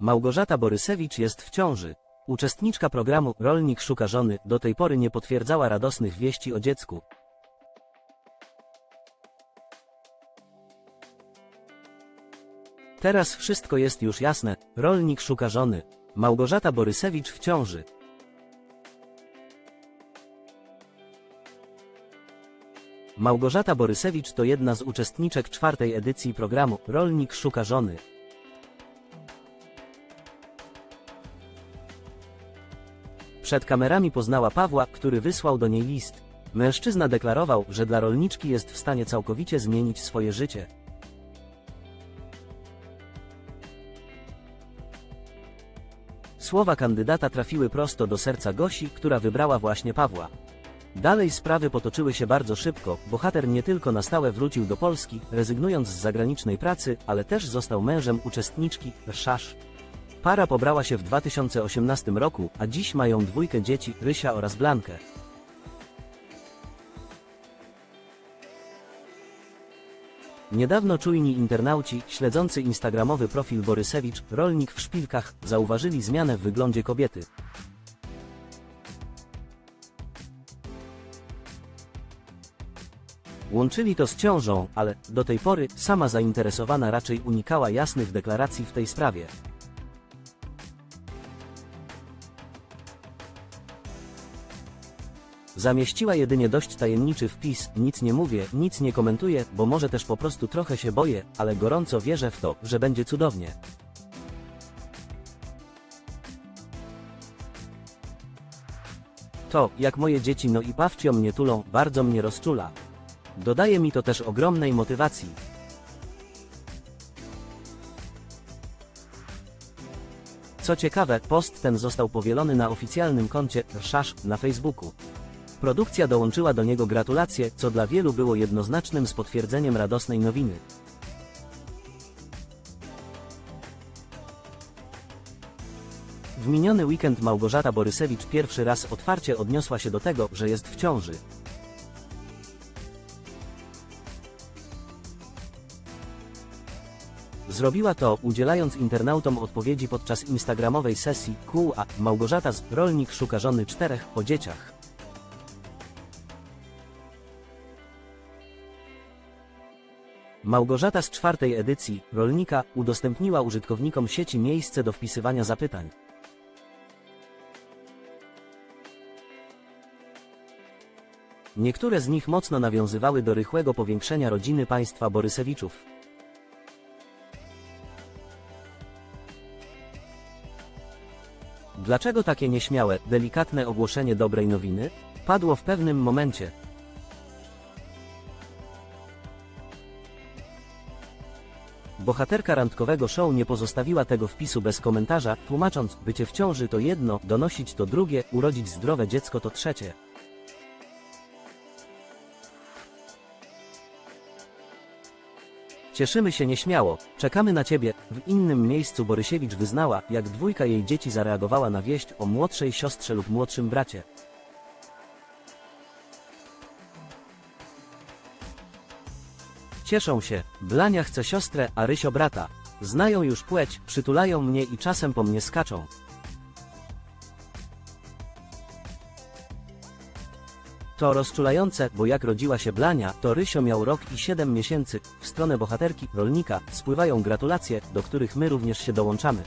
Małgorzata Borysewicz jest w ciąży. Uczestniczka programu Rolnik szuka żony do tej pory nie potwierdzała radosnych wieści o dziecku. Teraz wszystko jest już jasne. Rolnik szuka żony. Małgorzata Borysewicz w ciąży. Małgorzata Borysewicz to jedna z uczestniczek czwartej edycji programu Rolnik szuka żony. Przed kamerami poznała Pawła, który wysłał do niej list. Mężczyzna deklarował, że dla rolniczki jest w stanie całkowicie zmienić swoje życie. Słowa kandydata trafiły prosto do serca Gosi, która wybrała właśnie Pawła. Dalej sprawy potoczyły się bardzo szybko. Bohater nie tylko na stałe wrócił do Polski, rezygnując z zagranicznej pracy, ale też został mężem uczestniczki Szasz. Para pobrała się w 2018 roku, a dziś mają dwójkę dzieci, Rysia oraz Blankę. Niedawno czujni internauci, śledzący instagramowy profil Borysewicz, rolnik w szpilkach, zauważyli zmianę w wyglądzie kobiety. Łączyli to z ciążą, ale do tej pory sama zainteresowana raczej unikała jasnych deklaracji w tej sprawie. Zamieściła jedynie dość tajemniczy wpis, nic nie mówię, nic nie komentuję, bo może też po prostu trochę się boję, ale gorąco wierzę w to, że będzie cudownie. To, jak moje dzieci no i pawcio mnie tulą, bardzo mnie rozczula. Dodaje mi to też ogromnej motywacji. Co ciekawe, post ten został powielony na oficjalnym koncie Szasz na Facebooku. Produkcja dołączyła do niego gratulacje, co dla wielu było jednoznacznym z potwierdzeniem radosnej nowiny. W miniony weekend Małgorzata Borysewicz pierwszy raz otwarcie odniosła się do tego, że jest w ciąży. Zrobiła to, udzielając internautom odpowiedzi podczas instagramowej sesji Q&A. Małgorzata z Rolnik szuka żony czterech po dzieciach. Małgorzata z czwartej edycji Rolnika udostępniła użytkownikom sieci miejsce do wpisywania zapytań. Niektóre z nich mocno nawiązywały do rychłego powiększenia rodziny państwa Borysewiczów. Dlaczego takie nieśmiałe, delikatne ogłoszenie dobrej nowiny? Padło w pewnym momencie. Bohaterka randkowego show nie pozostawiła tego wpisu bez komentarza, tłumacząc, bycie w ciąży to jedno, donosić to drugie, urodzić zdrowe dziecko to trzecie. Cieszymy się nieśmiało, czekamy na ciebie. W innym miejscu Borysiewicz wyznała, jak dwójka jej dzieci zareagowała na wieść o młodszej siostrze lub młodszym bracie. Cieszą się, Blania chce siostrę, a Rysio brata. Znają już płeć, przytulają mnie i czasem po mnie skaczą. To rozczulające, bo jak rodziła się Blania, to Rysio miał rok i 7 miesięcy. W stronę bohaterki, rolnika, spływają gratulacje, do których my również się dołączamy.